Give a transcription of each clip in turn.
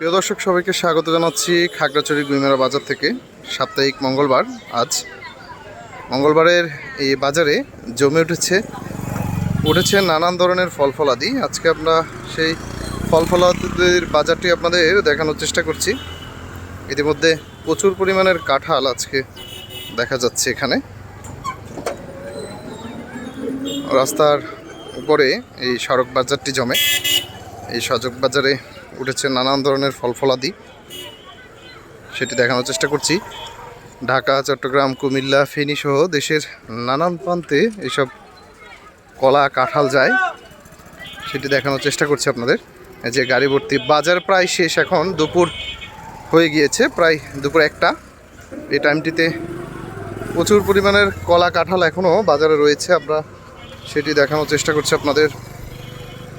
প্রিয় দর্শক, সবাইকে স্বাগত জানাচ্ছি খাগড়াছড়ি গুইমেরা বাজার থেকে। সাপ্তাহিক মঙ্গলবার, আজ মঙ্গলবারের এই বাজারে জমে উঠেছে উঠেছে নানান ধরনের ফল ফলাদি আজকে আমরা সেই ফল ফলাদির বাজারটি আপনাদের দেখানোর চেষ্টা করছি। ইতিমধ্যে প্রচুর পরিমাণের কাঁঠাল আজকে দেখা যাচ্ছে এখানে। রাস্তার উপরে এই সড়ক বাজারটি জমে। এই সড়ক বাজারে উঠেছে নানান ধরনের ফল ফলাদি। সেটি দেখানোর চেষ্টা করছি। ঢাকা, চট্টগ্রাম, কুমিল্লা, ফেনী সহ দেশের নানান প্রান্তে এসব কলা কাঁঠাল যায়। সেটি দেখানোর চেষ্টা করছি আপনাদের। যে গাড়ি ভর্তি বাজার প্রায় শেষ এখন। দুপুর হয়ে গিয়েছে, প্রায় দুপুর একটা। এই টাইমটিতে প্রচুর পরিমাণের কলা কাঁঠাল এখনও বাজারে রয়েছে। আমরা সেটি দেখানোর চেষ্টা করছি আপনাদের।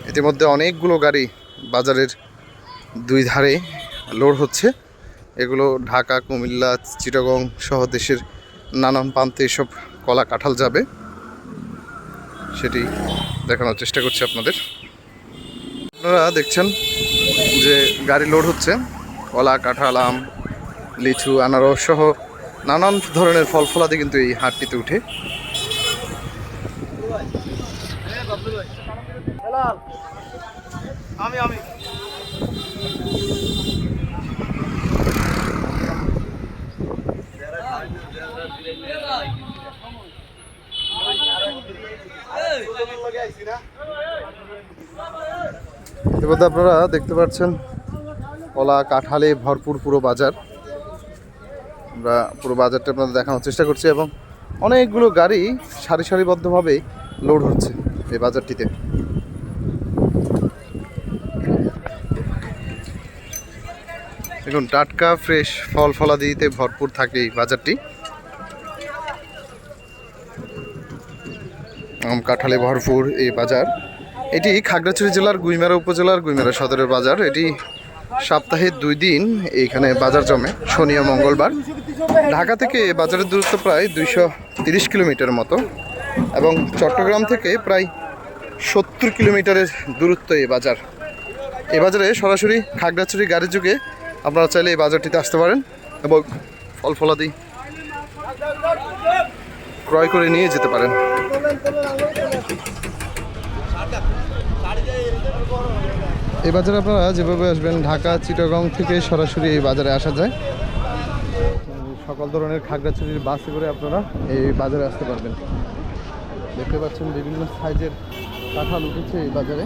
ইতিমধ্যে অনেকগুলো গাড়ি বাজারের দুই ধারে লোড হচ্ছে। এগুলো ঢাকা, কুমিল্লা, চিটাগং সহ দেশের নানান প্রান্তে এসব কলা কাঁঠাল যাবে। সেটি দেখানোর চেষ্টা করছি আপনাদের। আপনারা দেখছেন যে গাড়ি লোড হচ্ছে। কলা, কাঁঠাল, আম, লিচু, আনারস সহ নানান ধরনের ফল ফলাদি কিন্তু এই হাটটিতে উঠে। আমি আমি। ইতিমধ্যে আপনারা দেখতে পাচ্ছেন কলা কাঁঠালে ভরপুর পুরো বাজার। আমরা পুরো বাজারটা আপনাদের দেখানোর চেষ্টা করছি এবং অনেকগুলো গাড়ি সারি সারিবদ্ধভাবে লোড হচ্ছে। এই বাজারটিতে। দেখুন, টাটকা, ফ্রেশ, ফল ফলাদিতে ভরপুর থাকে এই বাজারটি। আম কাঁঠালে ভরপুর এই বাজার। এটি খাগড়াছড়ি জেলার, গুইমেরা উপজেলার, গুইমেরা সদরের বাজার। এটি সপ্তাহে দুই দিন এইখানে বাজার জমে। শনি ও মঙ্গলবার। ঢাকা থেকে বাজারের দূরত্ব প্রায় দুইশো কিলোমিটার মতো। এবং চট্টগ্রাম থেকে প্রায় সত্তর কিলোমিটারের দূরত্ব এই বাজার। এ বাজারে সরাসরি খাগড়াছড়ি গাড়ির যুগে আপনারা চাইলে এই বাজারটিতে আসতে পারেন এবং ফল ফলাদি ক্রয় করে নিয়ে যেতে পারেন। এই বাজারে আপনারা যেভাবে আসবেন, ঢাকা, চিটাগং থেকে সরাসরি এই বাজারে আসা যায়। সকল ধরনের খাগড়াছড়ির বাসে করে আপনারা এই বাজারে আসতে পারবেন। দেখতে পাচ্ছেন বিভিন্ন সাইজের কাঁঠাল উঠেছে এই বাজারে।